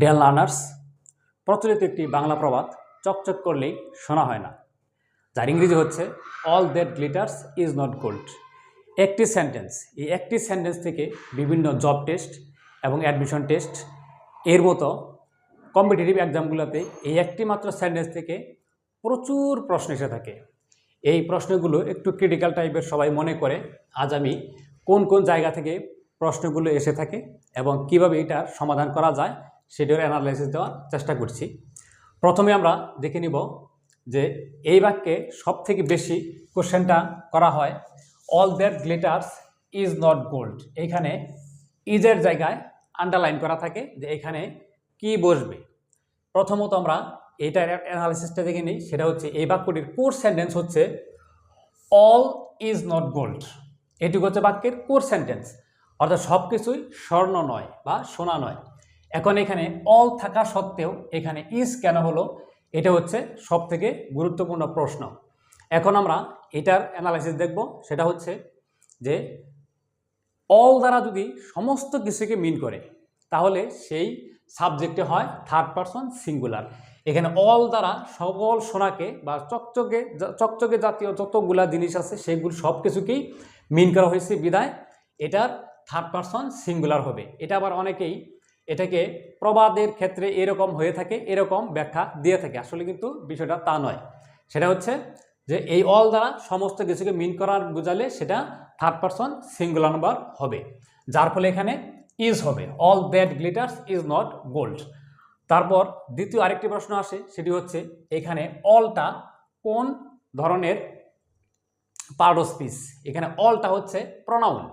Del learners প্রচলিত একটি বাংলা প্রবাদ, চকচক করলেই শোনা হয় না। যার ইংরেজি হচ্ছে all that glitters is not gold একটি সেন্টেন্স এই একটি সেন্টেন্স থেকে বিভিন্ন জব টেস্ট এবং অ্যাডমিশন টেস্ট এর মতো কম্পিটিটিভ এক্সামগুলোতে এই একটি মাত্র সেন্টেন্স থেকে প্রচুর প্রশ্ন এসে থাকে। এই প্রশ্নগুলো একটু ক্রিটিক্যাল টাইপের সবাই মনে করে, আজ আমি কোন কোন জায়গা থেকে প্রশ্নগুলো এসে থাকে এবং কীভাবে এটার সমাধান করা যায় সেটার অ্যানালাইসিস দেওয়ার চেষ্টা করছি। প্রথমে আমরা দেখে নিব যে এই বাক্যে সব থেকে বেশি কোশ্চেনটা করা হয় all that glitters is not gold এইখানে ইজের জায়গায় আন্ডারলাইন করা থাকে যে এখানে কি বসবে। প্রথমত আমরা এইটার অ্যানালিসিসটা দেখে নিই, সেটা হচ্ছে এই বাক্যটির কোর সেন্টেন্স হচ্ছে অল ইজ নট গোল্ড এটুকু হচ্ছে বাক্যের কোর সেন্টেন্স অর্থাৎ সব কিছুই স্বর্ণ নয় বা সোনা নয়। এখন এখানে অল থাকা সত্ত্বেও এখানে ইজ কেন হলো, এটা হচ্ছে সব থেকে গুরুত্বপূর্ণ প্রশ্ন। এখন আমরা এটার অ্যানালাইসিস দেখব, সেটা হচ্ছে যে অল দ্বারা যদি সমস্ত কিছুকে মিন করে, তাহলে সেই সাবজেক্টে হয় থার্ড পারসন সিঙ্গুলার এখানে অল দ্বারা সকল সোনাকে বা চকচকে চকচকে জাতীয় যতগুলা জিনিস আছে, সেগুলো সব কিছুকেই মিন করা হয়েছে বিদায় এটার থার্ড পারসন সিঙ্গুলার হবে। এটা আবার অনেকেই এটাকে প্রবাদের ক্ষেত্রে এরকম হয়ে থাকে, এরকম ব্যাখ্যা দিয়ে থাকে। আসলে কিন্তু বিষয়টা তা নয়। সেটা হচ্ছে যে এই অল দ্বারা সমস্ত কিছুকে মিন করার বোঝালে সেটা থার্ড পারসন সিঙ্গুলার নাম্বার হবে। যার ফলে এখানে ইজ হবে। All that glitters is not gold তারপর দ্বিতীয় আরেকটি প্রশ্ন আসে, সেটি হচ্ছে এখানে অলটা কোন ধরনের পার্ট অফ স্পিচ এখানে অলটা হচ্ছে প্রনাউন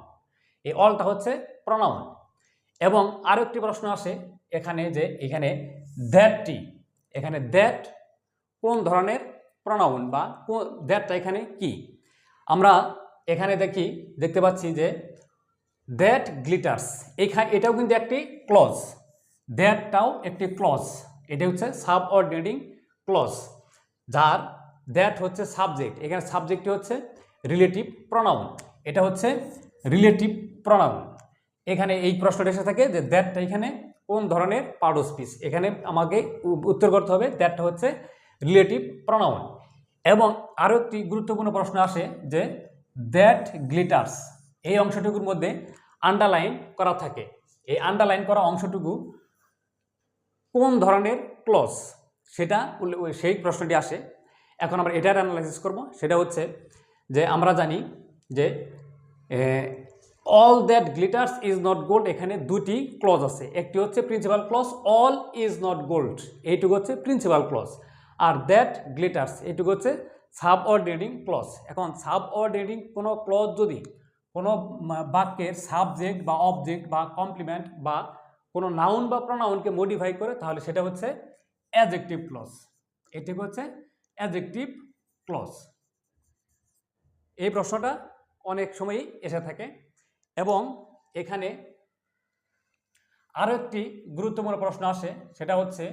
এই অলটা হচ্ছে প্রনাউন এবং আরও একটি প্রশ্ন আসে এখানে যে এখানে দ্যাটটি এখানে দ্যাট কোন ধরনের প্রণাউন বা কোন দ্যাটটা এখানে কি? আমরা এখানে দেখি, দেখতে পাচ্ছি যে দ্যাট গ্লিটার্স এখানে এটাও কিন্তু একটি ক্লজ দ্যাটটাও একটি ক্লজ এটা হচ্ছে সাব অর্ডিনেটিং ক্লজ যার দ্যাট হচ্ছে সাবজেক্ট এখানে সাবজেক্টটি হচ্ছে রিলেটিভ প্রণাউন এটা হচ্ছে রিলেটিভ প্রনাউন এখানে এই প্রশ্নটা এসে থাকে যে দ্যাটটা এখানে কোন ধরনের পার্ট স্পিচ এখানে আমাকে উত্তর করতে হবে দ্যাটটা হচ্ছে রিলেটিভ প্রনাউন এবং আরও একটি গুরুত্বপূর্ণ প্রশ্ন আসে যে দ্যাট গ্লিটার্স এই অংশটুকুর মধ্যে আন্ডারলাইন করা থাকে। এই আন্ডারলাইন করা অংশটুকু কোন ধরনের ক্লজ সেটা সেই প্রশ্নটি আসে। এখন আমরা এটার অ্যানালাইসিস করব। সেটা হচ্ছে যে আমরা জানি যে all that glitters is not gold এখানে দুটি ক্লজ আছে। একটি হচ্ছে principal clause all is not gold এইটুকু হচ্ছে প্রিন্সিপাল ক্লজ আর দ্যাট গ্লিটার্স এইটুকু হচ্ছে সাব অর্ডিনেটিং ক্লজ এখন সাব অর্ডিনেটিং কোনো ক্লজ যদি কোনো বাক্যের সাবজেক্ট বা অবজেক্ট বা কমপ্লিমেন্ট বা কোনো নাউন বা প্রনাউনকে মডিফাই করে, তাহলে সেটা হচ্ছে অ্যাজেক্টিভ ক্লজ এটুকু হচ্ছে অ্যাজেক্টিভ ক্লজ এই প্রশ্নটা অনেক সময়ই এসে থাকে। এবং এখানে আরও একটি গুরুত্বপূর্ণ প্রশ্ন আসে, সেটা হচ্ছে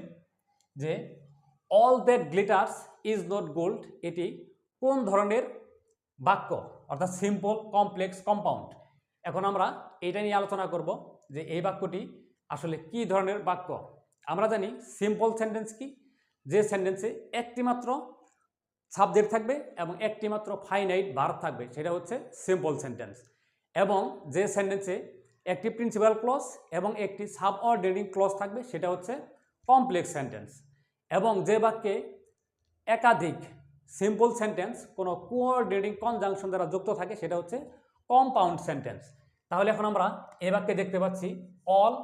যে all that glitters is not gold এটি কোন ধরনের বাক্য? অর্থাৎ সিম্পল কমপ্লেক্স কম্পাউন্ড এখন আমরা এটা নিয়ে আলোচনা করব যে এই বাক্যটি আসলে কি ধরনের বাক্য? আমরা জানি সিম্পল সেন্টেন্স কি? যে সেন্টেন্সে একটি মাত্র সাবজেক্ট থাকবে এবং একটি মাত্র ফাইনাইট ভার্ব থাকবে, সেটা হচ্ছে সিম্পল সেন্টেন্স এবং যে সেন্টেন্সে একটি প্রিন্সিপাল ক্লজ এবং একটি সাব অর্ডিনেটিং ক্লজ থাকবে, সেটা হচ্ছে কমপ্লেক্স সেন্টেন্স এবং যে বাক্যে একাধিক সিম্পল সেন্টেন্স কোনো কোঅর্ডিনেটিং কনজাংশন দ্বারা যুক্ত থাকে, সেটা হচ্ছে কম্পাউন্ড সেন্টেন্স তাহলে এখন আমরা এ বাক্যে দেখতে পাচ্ছি অল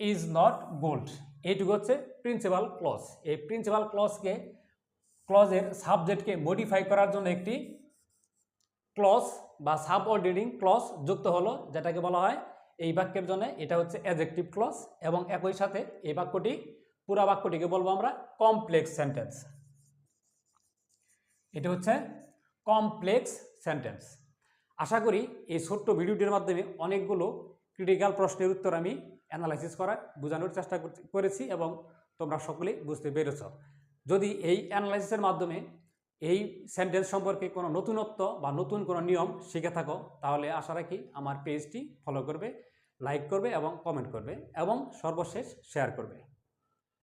ইজ নট গোল্ড এইটুকু হচ্ছে প্রিন্সিপাল ক্লজ এই প্রিন্সিপাল ক্লজকে ক্লজের সাবজেক্টকে মডিফাই করার জন্য একটি ক্লজ বা সাব অর্ডিনিং ক্লজ যুক্ত হলো, যেটাকে বলা হয় এই বাক্যের জন্য। এটা হচ্ছে অ্যাজেক্টিভ ক্লস এবং একই সাথে এই বাক্যটি, পুরা বাক্যটিকে বলব আমরা কমপ্লেক্স সেন্টেন্স এটা হচ্ছে কমপ্লেক্স সেন্টেন্স আশা করি এই ছোট্ট ভিডিওটির মাধ্যমে অনেকগুলো ক্রিটিক্যাল প্রশ্নের উত্তর আমি অ্যানালাইসিস করার, বোঝানোর চেষ্টা করেছি এবং তোমরা সকলেই বুঝতে পেরেছ। যদি এই অ্যানালাইসিসের মাধ্যমে এই সেন্টেন্স সম্পর্কে কোনো নতুনত্ব বা নতুন কোনো নিয়ম শিখে থাকো, তাহলে আশা রাখি আমার পেজটি ফলো করবে লাইক করবে এবং কমেন্ট করবে এবং সর্বশেষ শেয়ার করবে।